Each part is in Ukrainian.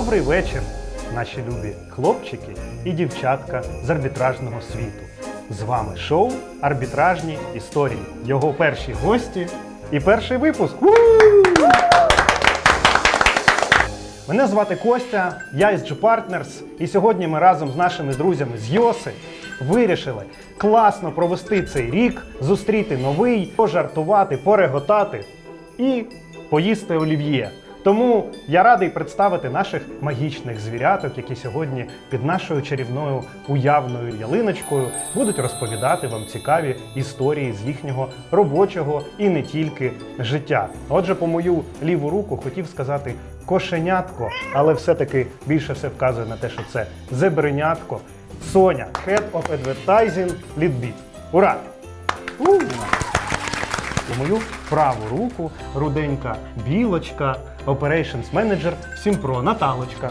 Добрий вечір, наші любі хлопчики і дівчатка з арбітражного світу. З вами шоу Арбітражні історії. Його перші гості і перший випуск. Мене звати Костя, я із G Partners, і сьогодні ми разом з нашими друзями з Йоси вирішили класно провести цей рік, зустріти новий, пожартувати, пореготати і поїсти олів'є. Тому я радий представити наших магічних звіряток, які сьогодні під нашою чарівною уявною ялиночкою будуть розповідати вам цікаві історії з їхнього робочого і не тільки життя. Отже, по мою ліву руку хотів сказати кошенятко, але все-таки більше все вказує на те, що це зебренятко. Соня, Head of Advertising Leadbeat. Ура! У мою праву руку руденька білочка, Operations Manager Сімпро Наталочка.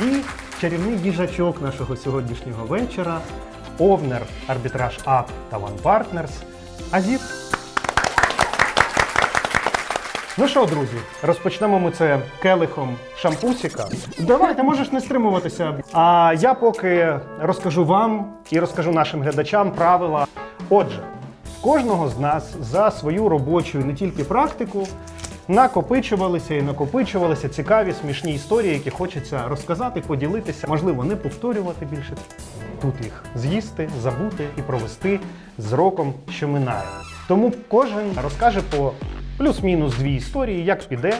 І чарівний їжачок нашого сьогоднішнього вечора, овнер арбітраж АП та One Partners Азіт. Ну що, друзі, розпочнемо ми це келихом шампусіка. Давайте, можеш не стримуватися. А я поки розкажу вам і розкажу нашим глядачам правила. Отже, кожного з нас за свою робочу і не тільки практику накопичувалися і накопичувалися цікаві смішні історії, які хочеться розказати, поділитися, можливо, не повторювати більше. Тут їх з'їсти, забути і провести з роком, що минає. Тому кожен розкаже по плюс-мінус дві історії, як піде.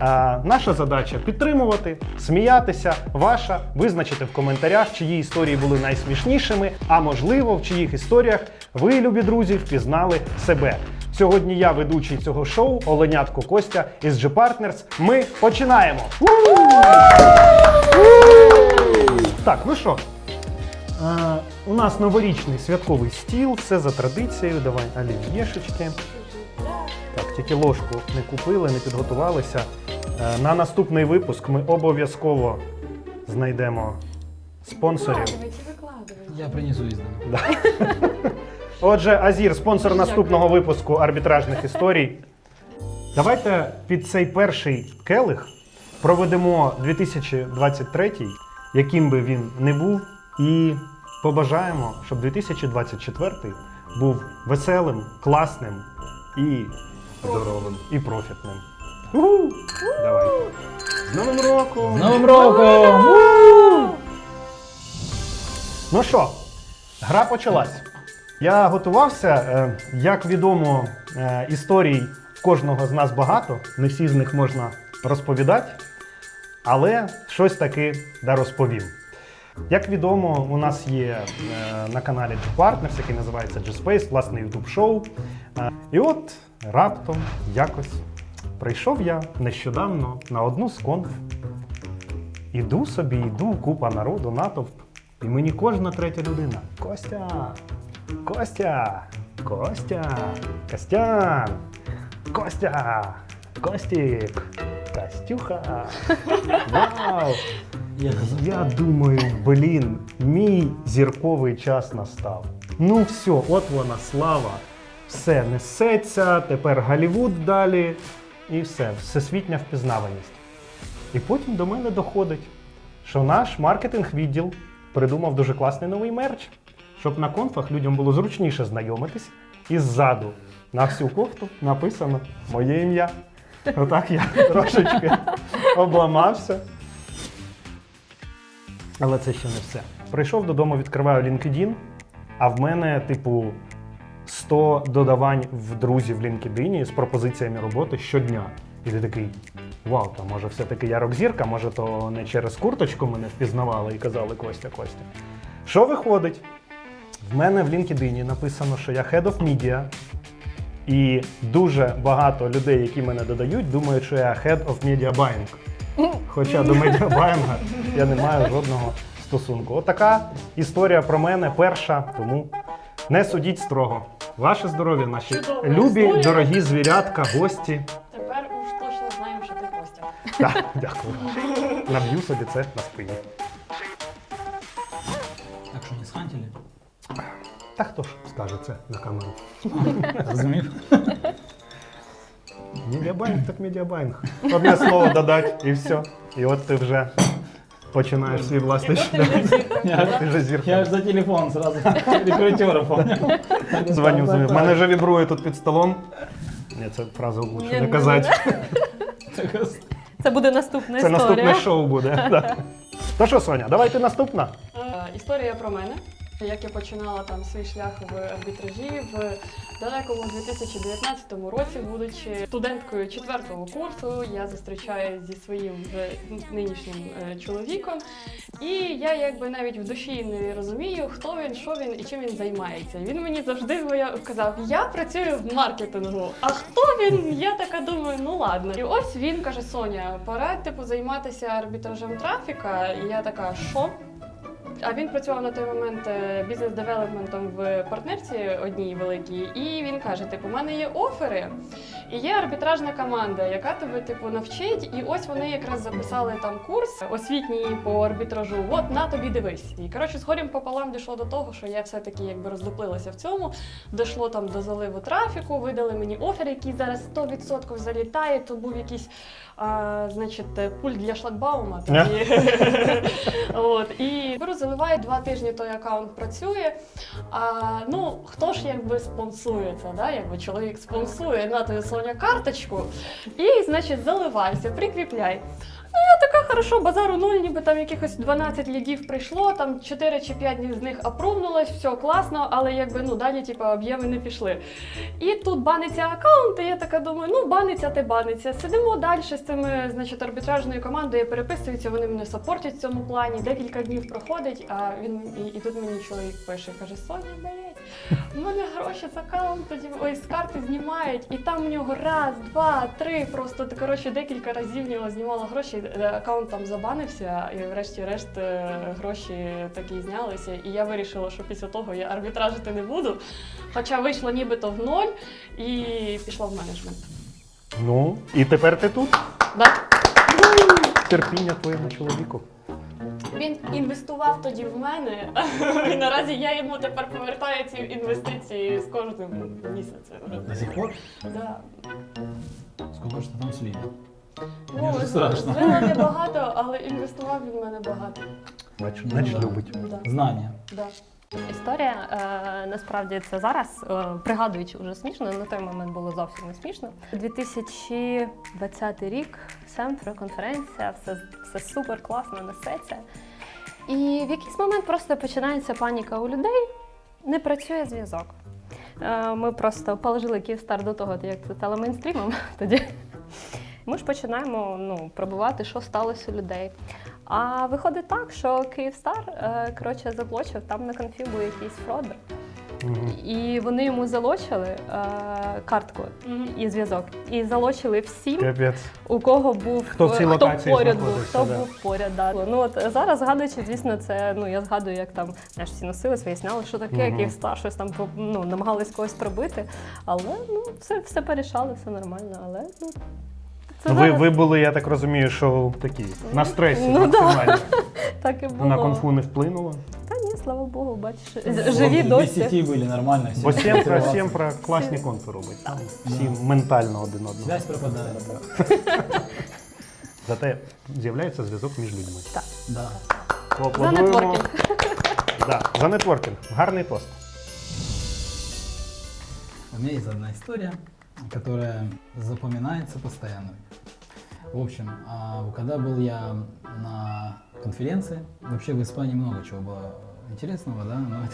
А, наша задача підтримувати, сміятися. Ваша визначити в коментарях, чиї історії були найсмішнішими, а можливо, в чиїх історіях ви, любі друзі, впізнали себе. Сьогодні я ведучий цього шоу Оленятко Костя із G Partners. Ми починаємо. Так, ну що, Е, у нас новорічний святковий стіл, все за традицією. Давай олів'єшечки. Так, тільки ложку не купили, не підготувалися. Е, На наступний випуск ми обов'язково знайдемо спонсорів. Викладывайте, викладывайте. Я принесу із ними. Да. Отже, Азір, спонсор наступного випуску арбітражних історій. Давайте під цей перший келих проведемо 2023, яким би він не був, і побажаємо, щоб 2024 був веселим, класним і здоровим, і профітним. Уху! Давайте. З Новим роком! З Новим роком! Ну що, гра почалась. Я готувався. е, Як відомо, е, історій кожного з нас багато, не всі з них можна розповідати, але щось таки да розповім. Як відомо, у нас є е, на каналі Partners, який називається G-Space, власне YouTube шоу. І от раптом якось прийшов я нещодавно на одну з конф. Іду собі, йду, купа народу, натовп. І мені кожна третя людина. Костя! Костя! Костя! Костян! Костя! Костік! Костюха! Вау! Я думаю, блін, мій зірковий час настав. Ну все, от вона слава. Все несеться, тепер Голлівуд далі. І все, всесвітня впізнаваність. І потім до мене доходить, що наш маркетинг-відділ придумав дуже класний новий мерч, щоб на конфах людям було зручніше знайомитись. І ззаду на всю кофту написано моє ім'я. Отак я трошечки обламався. Але це ще не все. Прийшов додому, відкриваю LinkedIn, а в мене, типу, 100 додавань в друзі в LinkedIn з пропозиціями роботи щодня. І ти такий. Вау, то може все-таки я рок-зірка, може то не через курточку мене впізнавали і казали Костя, Костя. Що виходить? В мене в LinkedIn написано, що я Head of Media, і дуже багато людей, які мене додають, думають, що я Head of Media Buying. Хоча до медіабайнга я не маю жодного стосунку. Отака історія про мене перша, тому не судіть строго. Ваше здоров'я, наші Чудова любі, історія. дорогі звірятка, гості. Тепер уж точно знаємо, що ти Костя. Так, дякую. Наб'ю собі це на спині. Та хто ж скаже це на камеру? Розумів? Медіабайнг так медіабайнг. Одне слово додати і все. І от ти вже починаєш свій власний шлях. вже. Я- зірка. Я за телефон сразу рекрутера помню. Дзвоню, дзвоню. В мене вже вібрує тут під столом. Ні, це фразу лучше не казати. Це буде наступна Це наступне шоу буде. да. То що, Соня, давайте наступна. Е, Історія про мене. Як я починала там свій шлях в арбітражі в далекому 2019 році, будучи студенткою четвертого курсу, я зустрічаюся зі своїм нинішнім е, чоловіком. І я якби навіть в душі не розумію, хто він, що він і чим він займається. Він мені завжди моя- казав: я працюю в маркетингу. А хто він? Я така думаю, ну ладно. І ось він каже: Соня, пора типу займатися арбітражем трафіка. І я така, що? А він працював на той момент е, бізнес-девелопментом в партнерці одній великій, і він каже: типу, у мене є офери, і є арбітражна команда, яка тебе типу навчить. І ось вони якраз записали там курс освітній по арбітражу. От на тобі дивись. І коротше, з горем пополам дійшло до того, що я все-таки якби роздоплилася в цьому. Дійшло там до заливу трафіку, видали мені офер, який зараз 100% залітає. То був якийсь а, значить, пульт для шлагбаума. Тоді. От, і беру, заливаю, два тижні той аккаунт працює. А, ну, хто ж якби спонсує да? якби чоловік спонсує, на твою Соня карточку, і, значить, заливайся, прикріпляй. Ну, я така хорошо, базару нуль, ніби там якихось 12 лідів прийшло, там 4 чи 5 з них апрувнулось, все класно, але якби ну далі типу, об'єми не пішли. І тут баниться аккаунт, і я така думаю, ну баниться, ти баниться. Сидимо далі з цими, значить, арбітражною командою, переписуються, вони мене сапортять в цьому плані. Декілька днів проходить, а він і, і тут мені чоловік пише, каже: Соня, блядь, у мене гроші з аккаунту, типу, ой, з карти знімають, і там у нього раз, два, три, просто коротше, декілька разів в нього знімало гроші, е, аккаунт там забанився, і врешті-решт е, гроші такі знялися. І я вирішила, що після того я арбітражити не буду. Хоча вийшло нібито в ноль і пішла в менеджмент. Ну, і тепер ти тут. Да. Терпіння твоєму чоловіку. Він інвестував тоді в мене, і наразі я йому тепер повертаю ці інвестиції з кожним місяцем. До сих пор? Да. Сколько же ты там слил? Ну, Мені вже страшно. Звила небагато, але інвестував він в мене багато. Бачу, Ну, значить любить. Да. Да. Історія е, насправді це зараз, е, пригадуючи, вже смішно, на той момент було зовсім не смішно. 2020 рік, Семфро, конференція, все, все супер класно несеться. І в якийсь момент просто починається паніка у людей, не працює зв'язок. Е, Ми просто положили Київстар до того, як це стало мейнстрімом тоді. Ми ж починаємо ну, пробувати, що сталося у людей. А виходить так, що Київстар е, коротше заблочив, там на конфі був якийсь фродер. І вони йому залочили е, картку і зв'язок. І залочили всім, Капець. у кого був Хто в цій хто локації поряд був, знаходився, хто да. був поряд. Да. Ну от зараз згадуючи, звісно, це ну я згадую, як там знаєш, всі носились, виясняли, що таке, Мгм. Київстар, щось там ну, намагались когось пробити. Але ну все, все порішали, все нормально. Але ну це Ви, зараз ви були, я так розумію, що такі на стресі Ну, да. максимально. так і було. На конфу не вплинуло Та ні, слава Богу, бачиш, Вот живі Без досі. сети были нормально. все Бо Сємпра, тренироваться. Сємпра класні конфи робить. Там всі ментально один одного. Связь пропадает. Зате з'являється зв'язок між людьми. Да. За Поаплодуємо. нетворкінг. Да, за нетворкінг. Гарний тост. У меня есть одна история, которая запоминается постоянно. В общем, а, когда был я на конференции, вообще в Испании много чего было интересного, да, но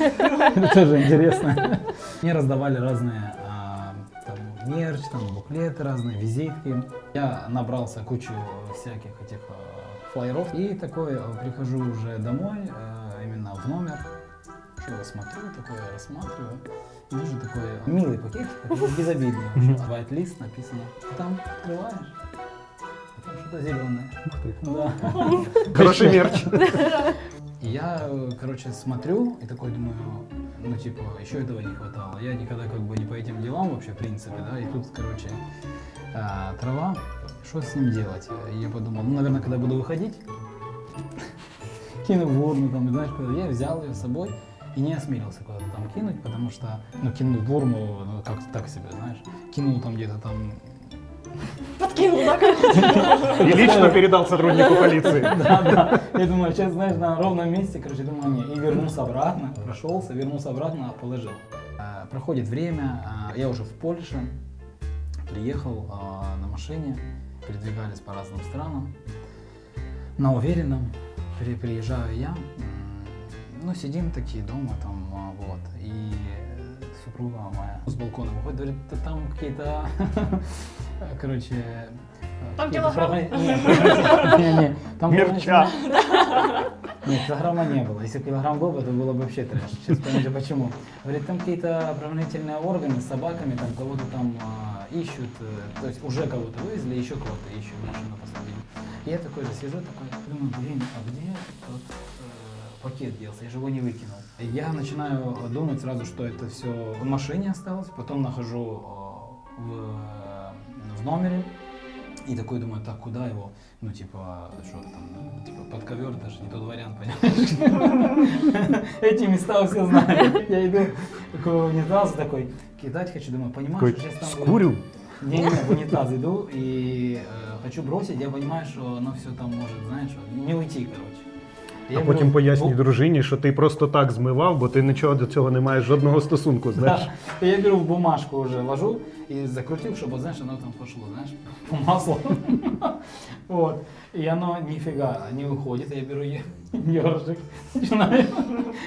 это, тоже интересно. Мне раздавали разные а, там, мерч, там, буклеты разные, визитки. Я набрался кучу всяких этих а, флайеров и такой а, прихожу уже домой, именно в номер, что я смотрю, такое рассматриваю. И вижу такой милый пакет, такой безобидный. White лист написано. Там открываешь, а там что-то зеленое. Да. Хороший мерч. И я, короче, смотрю и такой думаю, ну, типа, еще этого не хватало. Я никогда как бы не по этим делам вообще, в принципе, да, и тут, короче, а, трава, что с ним делать? Я подумал, ну, наверное, когда буду выходить, кину в урну, там, знаешь, куда я взял ее с собой и не осмелился куда-то там кинуть, потому что, ну, кинул в урну, ну, как так себе, знаешь, кинул там где-то там Подкинул, да? И лично передал сотруднику полиции. Да, да. Я думаю, сейчас, знаешь, на ровном месте, короче, думаю, не. И вернулся обратно, прошелся, вернулся обратно, положил. А, Проходит время, а, я уже в Польше, приехал а, на машине, передвигались по разным странам. На уверенном при- приезжаю я, ну, сидим такие дома там, а, вот, и э, супруга моя с балкона выходит, говорит, «Да там какие-то, короче, э, Там какие-то килограмм. прогон- Нет, прогон- не, не, там Мерча. нет, килограмма не было. Если бы килограмм был бы, то было бы вообще трэш. Сейчас поймете почему. Говорит, там какие-то правоохранительные органы с собаками, там кого-то там а, ищут, э, то есть уже кого-то вывезли, еще кого-то ищут, машину посадили. И я такой же сижу, такой, думаю, блин, а где тот э, пакет делся? Я же его не выкинул. Я начинаю думать сразу, что это все в машине осталось, потом нахожу э, в, э, в номере, и такой думаю, так, куда его? Ну, типа, что там, ну, типа, под ковер даже не тот вариант, понимаешь? Эти места все знают. Я иду такой унитаз такой, кидать хочу, думаю, понимаешь, что сейчас там... скурю. Не-не, в унитаз иду и э, хочу бросить, я понимаю, что оно все там может, знаешь, не уйти, короче. Я А потім беру пояснюй бу- дружині, що ти просто так змивав, бо ти нічого до цього не маєш жодного стосунку, знаєш. Да. И я беру в бумажку уже, ложу и закрутил, чтобы, знаешь, оно там пошло, знаешь, по маслу. Вот. И оно нифига не уходит. Я беру е- ёршик, начинаю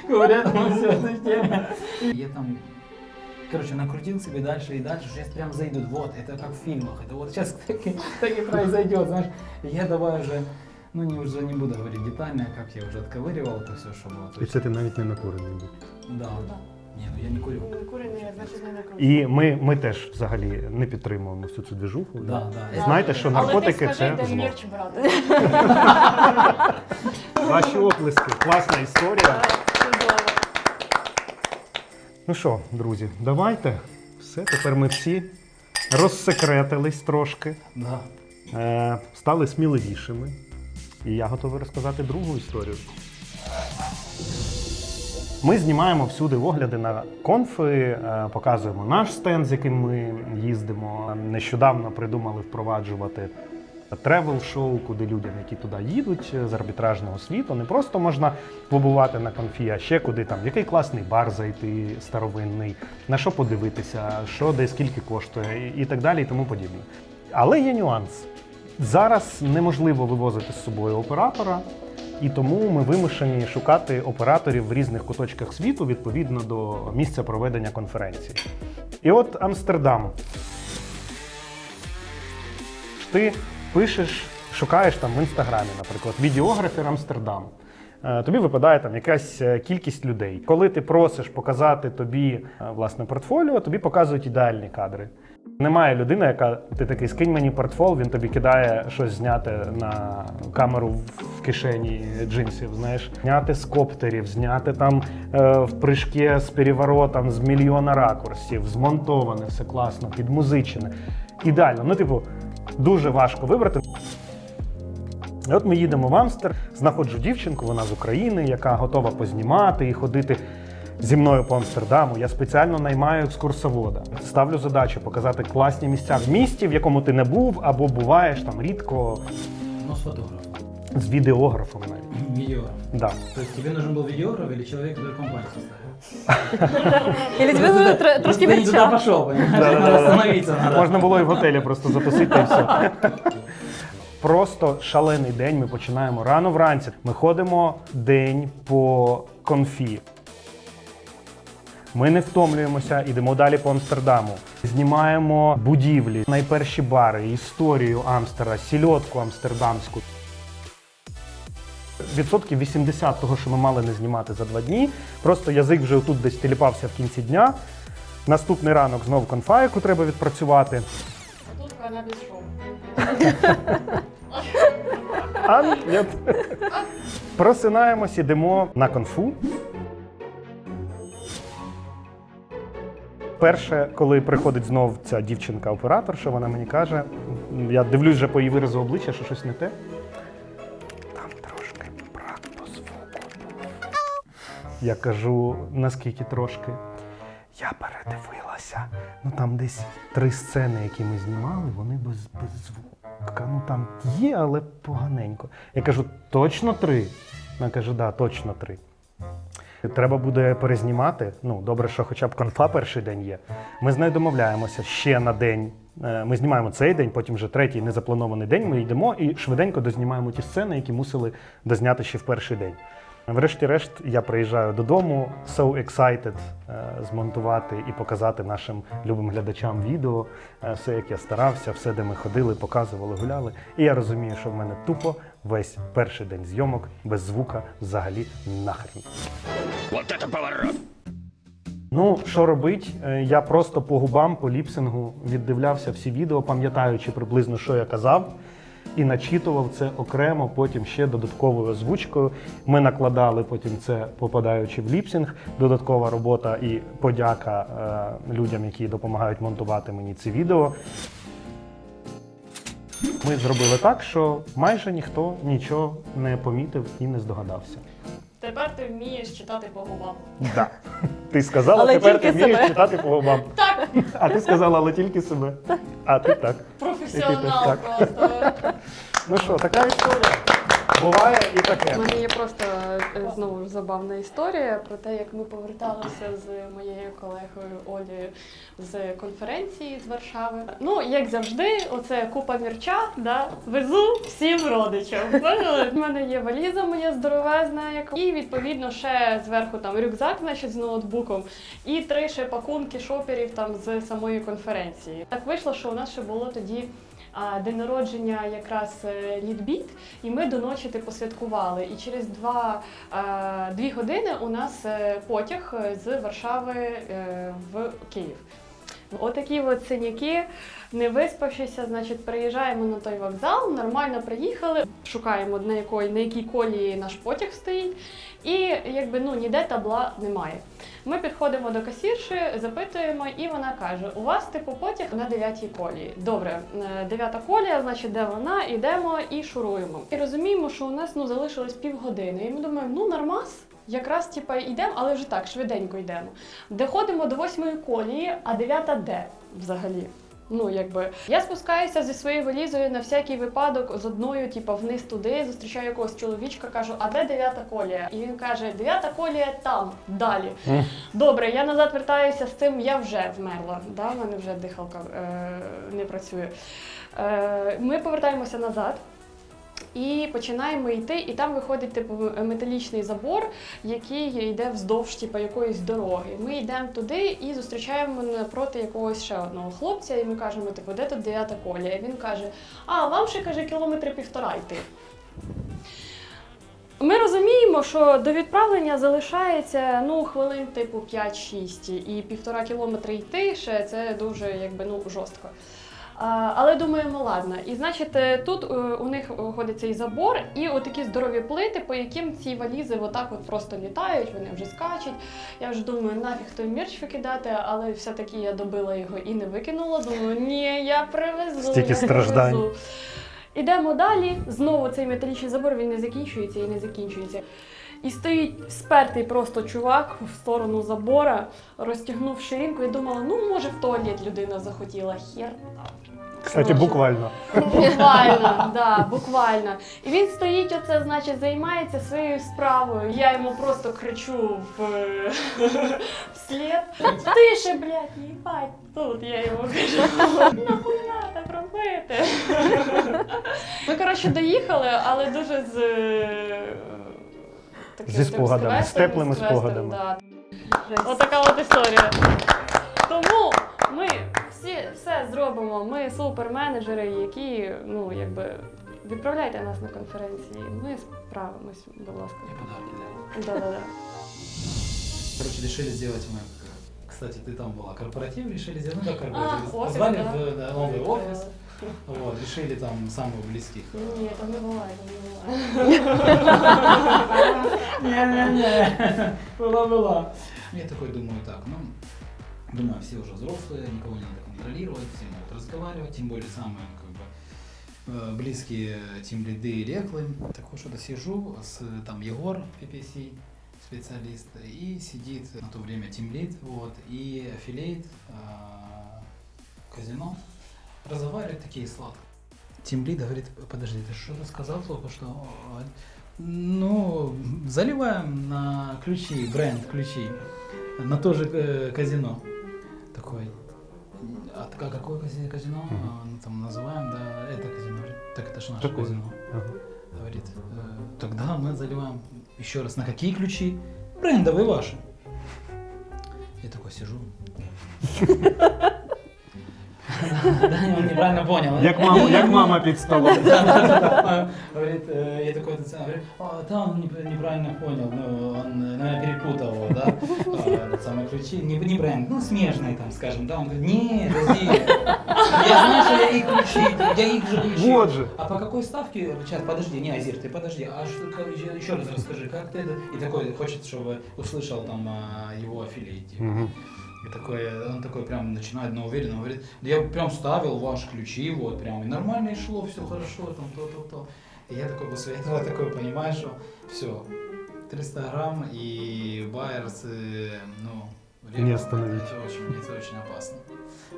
ковырять там все этой теме. И я там, короче, накрутил себе дальше и дальше. Сейчас прям зайдут. Вот, это как в фильмах. Это вот сейчас так и, так и произойдет, знаешь. И я давай уже, ну не, уже не буду говорить детально, как я уже отковыривал это все, чтобы... то І есть- це ти навіть не накурений був. Да. Не, ну я не курю. Курений, значить, не накручу. І ми, ми теж взагалі не підтримуємо всю цю движуху. Да, да. Знаєте, що наркотики Але ти скажи, це де зло. мерч брати. Ваші оплески, класна історія. Чудово. Ну що, друзі, давайте. Все, тепер ми всі розсекретились трошки, Да. е, стали сміливішими. І я готовий розказати другу історію. Ми знімаємо всюди огляди на конфи, е, показуємо наш стенд, з яким ми їздимо. Нещодавно придумали впроваджувати тревел-шоу, куди людям, які туди їдуть е, з арбітражного світу, не просто можна побувати на конфі, а ще куди там, який класний бар зайти старовинний, на що подивитися, що де скільки коштує, і так далі, і тому подібне. Але є нюанс. Зараз неможливо вивозити з собою оператора, і тому ми вимушені шукати операторів в різних куточках світу відповідно до місця проведення конференції. І от Амстердам. Ти пишеш, шукаєш там в інстаграмі, наприклад, відеографер Амстердам. Е, Тобі випадає там якась е, кількість людей. Коли ти просиш показати тобі е, власне портфоліо, тобі показують ідеальні кадри. Немає людини, яка ти такий скинь мені портфол, він тобі кидає щось зняти на камеру в- кишені джинсів. Знаєш, зняти з коптерів, зняти там е, в прыжки з переворотом з мільйона ракурсів, змонтоване, все класно, підмузичене. Ідеально. Ну, типу, дуже важко вибрати. І от ми їдемо в Амстер, знаходжу дівчинку, вона з України, яка готова познімати і ходити зі мною по Амстердаму. Я спеціально наймаю екскурсовода. Ставлю задачу показати класні місця в місті, в якому ти не був, або буваєш там рідко Ну, с фотографом. з відеографом навіть. Видеограф. Да. То есть тебе нужен был видеограф или человек, который компанию составил? І тебе нужно тр- трошки Ты не туда мерча. пошел, понимаешь? Да-да-да. Надо остановиться надо. Можна було і в готелі просто затусити і все. Просто шалений день. Ми починаємо рано вранці. Ми ходимо день по конфі. Ми не втомлюємося, ідемо далі по Амстердаму. Знімаємо будівлі, найперші бари, історію Амстера, сільотку амстердамську. Відсотків 80 того, що ми мали не знімати за два дні. Просто язик вже тут десь тіліпався в кінці дня. Наступний ранок знов конфа, яку треба відпрацювати. А тут канабіс шоу. А ні. Просинаємось, ідемо на конфу. Перше, коли приходить знов ця дівчинка-операторша, вона мені каже: я дивлюсь вже по її виразу обличчя, що щось не те. Там трошки брак по звуку. Я кажу, наскільки трошки. Я передивилася. Ну там десь три сцени, які ми знімали, вони без, без звука. Ну там є, але поганенько. Я кажу, точно три? Вона каже, да, точно три. Треба буде перезнімати. Ну, добре, що хоча б конфа перший день є. Ми з нею домовляємося ще на день. Е, Ми знімаємо цей день, потім вже третій незапланований день. Ми йдемо і швиденько дознімаємо ті сцени, які мусили дозняти ще в перший день. Врешті-решт, я приїжджаю додому, so excited е, змонтувати і показати нашим любим глядачам відео, е, все, як я старався, все, де ми ходили, показували, гуляли. І я розумію, що в мене тупо весь перший день зйомок без звука взагалі нахрен. Вот это поворот! Ну, що робить? Е, Я просто по губам, по ліпсингу віддивлявся всі відео, пам'ятаючи приблизно, що я казав, і начитував це окремо, потім ще додатковою озвучкою. Ми накладали потім це, попадаючи в ліпсинг. Додаткова робота і подяка е, людям, які допомагають монтувати мені ці відео. Ми зробили так, що майже ніхто нічого не помітив і не здогадався. Тепер ти вмієш читати по губам. Да. Ти сказала, Але тепер ти тільки вмієш себе. читати по губам. Так, А ти сказала, але тільки себе. А ти так. професіонал так. просто. Ну що, така історія. Буває і таке. У мене є просто е, знову ж забавна історія про те, як ми поверталися з моєю колегою Олею з конференції з Варшави. Ну, як завжди, оце купа мірча, да, везу всім родичам. У мене є валіза моя здоровезна, як і відповідно ще зверху там рюкзак, значить, з ноутбуком, і три ще пакунки шоперів там з самої конференції. Так вийшло, що у нас ще було тоді. День народження якраз літбіт, Лідбіт, і ми до ночі типу святкували. І через два, е, дві години у нас е, потяг е, з Варшави е, в Київ. Отакі от синяки, не виспавшися, значить, приїжджаємо на той вокзал, нормально приїхали, шукаємо на якої на якій колії наш потяг стоїть, і якби ну ніде табла немає. Ми підходимо до касірші, запитуємо, і вона каже: у вас типу потяг на 9 колії. Добре, е, дев'ята колія, значить, де вона, ідемо і шуруємо. І розуміємо, що у нас ну залишилось півгодини. І ми думаємо, ну нормас. Якраз типа йдемо, але вже так, швиденько йдемо. Доходимо до восьмої колії, а дев'ята де взагалі? Ну, якби я спускаюся зі своєю валізою на всякий випадок з одною, типу, вниз туди, зустрічаю якогось чоловічка, кажу, а де дев'ята колія? І він каже: дев'ята колія там, далі. Добре, я назад вертаюся з цим, я вже вмерла. Да? в мене вже дихалка е, не працює. Е, ми повертаємося назад. І починаємо йти, і там виходить типу металічний забор, який йде вздовж типу, якоїсь дороги. Ми йдемо туди і зустрічаємо напроти якогось ще одного хлопця, і ми кажемо, типу, де тут дев'ята колія? І він каже: А, вам ще каже кілометри півтора йти. Ми розуміємо, що до відправлення залишається ну хвилин типу 5-6, і півтора кілометри йти ще це дуже якби ну жорстко. Але думаємо, ладно. І значить, е, тут е, у них ходить цей забор, і отакі здорові плити, по яким ці валізи отак от просто літають, вони вже скачуть. Я вже думаю, нафіг той мерч викидати, але все-таки я добила його і не викинула. Думаю, ні, я привезу. Стільки я страждань. привезу. Ідемо далі. Знову цей металічний забор він не закінчується і не закінчується. І стоїть спертий просто чувак в сторону забора, розтягнув ширинку і думала, ну може в туалет людина захотіла. Хер. Кстати, буквально. Буквально, да, буквально. І він стоїть, оце, значить, займається своєю справою. Я йому просто кричу в вслід. Тише, блядь, їбать. Тут я йому кажу, нахуя так робити. Ми, коротше, доїхали, але дуже з. е, таким Зі спогадами, з теплими спогадами. Да. Отака от історія. Тому ми всі все зробимо. Ми суперменеджери, які, ну, якби. Відправляйте нас на конференції. Ми справимось, будь ласка. И подарки дарить. Да-да-да. Короче, решили сделать мы, к- кстати, ты там была, корпоратив решили сделать, ну как корпоратив, А, офис, позвали да. в да, новый офис, вот, решили там самых близких. Ні, там не буває, там не буває. Не-не-не, была, была. Я такой думаю, так, ну, думаю, все уже взрослые, никого не надо контролировать, могут разговаривать, тем более самые, как бы, э, близкие тим лиды и реклы. Так вот, что-то сижу, с, там Егор, PPC, специалист, и сидит на то время тимлит, вот, и аффилейт а, казино разговаривает такие сладко. Тимлит говорит, подожди, ты что-то сказал только что? А, Ну, заливаем на ключи, бренд ключи, на то же э, казино. Такой, а так, а какое кази- казино? А, ну, там называем, да, это казино. Так это же наше Какое? казино. Ага. Говорит, «Э, тогда мы заливаем еще раз. На какие ключи? Брендовые ваши. Я такой сижу. Да, он неправильно понял. Як мама, як мама під столом. Говорит, э, я такой, говорит, «А, да, он не- неправильно понял, ну, он, наверное, перепутал его, да, А, самый ключи, не, не бренд, ну, смежный там, скажем, да, он говорит, нет, подожди, я знаю, что я их ключи, я их же ключи. Вот же. А по какой ставке, сейчас, подожди, не, Азир, ты подожди, а что, как- еще, еще раз расскажи, как ты это, и такой, хочет, чтобы услышал там а, его типа. И такой, он такой прям начинает на уверенно, говорит, да я прям ставил ваши ключи, вот прям, и нормально и шло, все хорошо, там то-то-то. И я такой после этого такой понимаю, что все, 300 грамм и байерс, ну, Не ребят, остановить. Это очень, это очень опасно.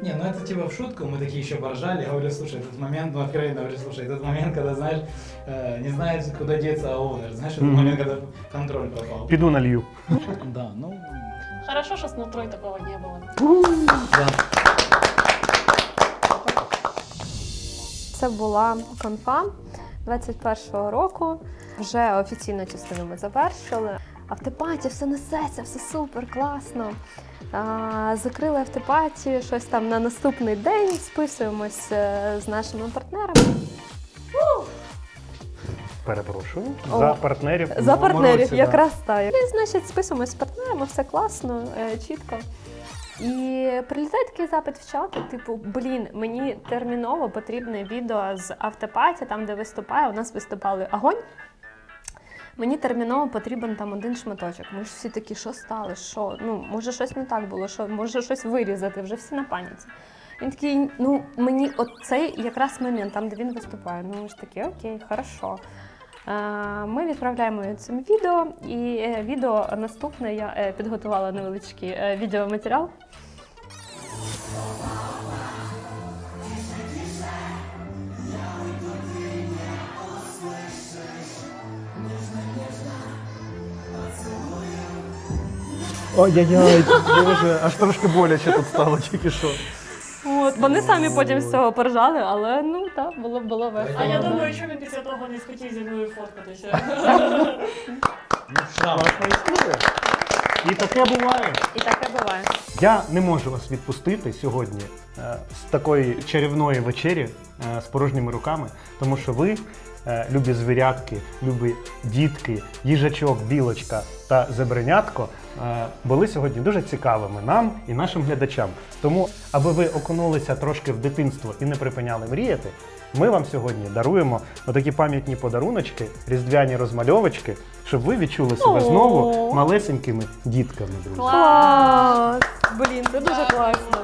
Не, ну это типа в шутку, мы такие еще поржали, я говорю, слушай, этот момент, ну откровенно говорю, слушай, этот момент, когда, знаешь, э, не знаешь, куда деться, а овнер, знаешь, этот Мгм. момент, когда контроль пропал. Піду налью. Да, ну, Хорошо, що з нутрой такого не було. да. Це була конфа 21-го року. Вже офіційну частину ми завершили. Автопаті, все несеться, все супер, класно. А, закрили автопаті, щось там на наступний день списуємось е, з нашими партнерами. Перепрошую. О, За партнерів. За партнерів, році, да. якраз так. І, значить, списуємось з партнерами, все класно, е, чітко. І прилітає такий запит в чат, типу, блін, мені терміново потрібне відео з автопаті, там, де виступає, у нас виступали огонь. Мені терміново потрібен там один шматочок. Ми ж всі такі, що стало? Що? Ну, може, щось не так було, що може щось вирізати, вже всі на паніці. Він такий, ну мені от цей якраз момент, там, де він виступає. Ну, ми ж такі, окей, хорошо. Е, Ми відправляємо цим відео, і е, відео наступне я е, підготувала невеличкий відеоматеріал. Ой-яй-яй, боже, аж трошки боляче тут стало тільки що. От, вони самі потім з цього поржали, але ну так, було, було весело. А я думаю, що він після того не схотів зі мною фоткатися. Ну. Класна історія. І таке буває. І таке буває. Я не можу вас відпустити сьогодні е, з такої чарівної вечері е, з порожніми руками, тому що ви, е, любі звірятки, любі дітки, їжачок, білочка та зебренятко, були сьогодні дуже цікавими нам і нашим глядачам. Тому, аби ви окунулися трошки в дитинство і не припиняли мріяти, ми вам сьогодні даруємо отакі пам'ятні подаруночки, різдвяні розмальовочки, щоб ви відчули себе знову малесенькими дітками, друзі. Клас! Блін, це дуже класно.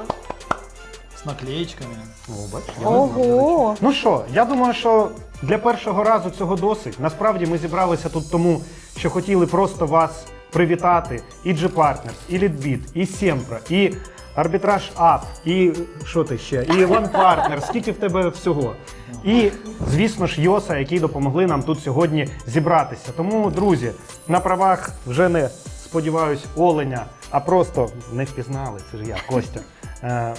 С наклеечками. О, бачиш, я не знав, до речі. Ого! Ну що, я думаю, що для першого разу цього досить. Насправді ми зібралися тут тому, що хотіли просто вас привітати. І G-Partners, і Leadbeat, і Sempra, і Арбітраж Ап, і що ти ще? І One Partner, скільки в тебе всього. І, звісно ж, Йоса, які допомогли нам тут сьогодні зібратися. Тому, друзі, на правах вже не сподіваюсь, оленя, а просто не впізнали. Це ж я, Костя. Е,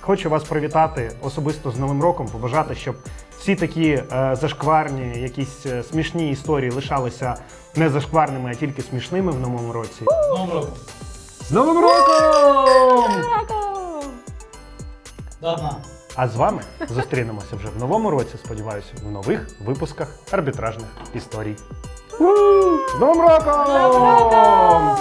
Хочу вас привітати особисто з Новим роком, побажати, щоб всі такі е, зашкварні, якісь е, смішні історії лишалися не зашкварними, а тільки смішними в новому році. Роком. З Новим роком! А з вами зустрінемося вже в новому році, сподіваюся, в нових випусках арбітражних історій. З Новим роком!